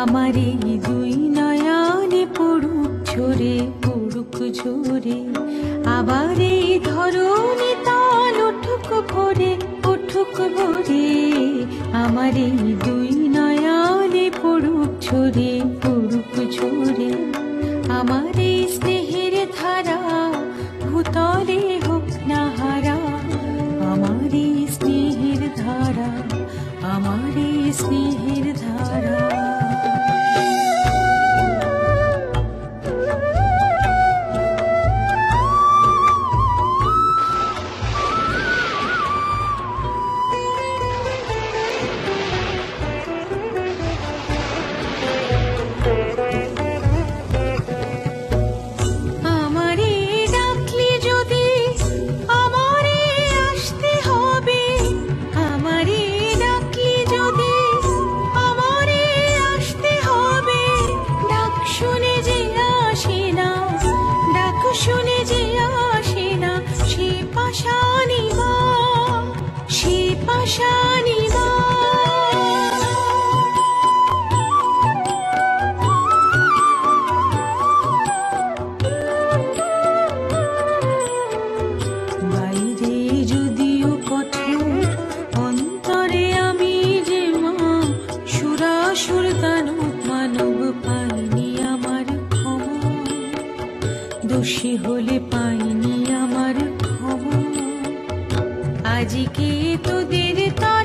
আমার এই দুই নয়ানে পড়ুক ঝরে ঝরে আবার এই ধরণী তাল উঠুক ভরে উঠুক ভরে। আমার এই দুই নয়ানে পড়ুক ঝরে পড়ুক ঝরে আমার এই স্নেহের ধারা ভূতলে হোক না হারা। আমার এই স্নেহের ধারা, আমার এই স্নেহের দোষী হলে পাইনি আমার ক্ষমা। আজকে তোদের कविता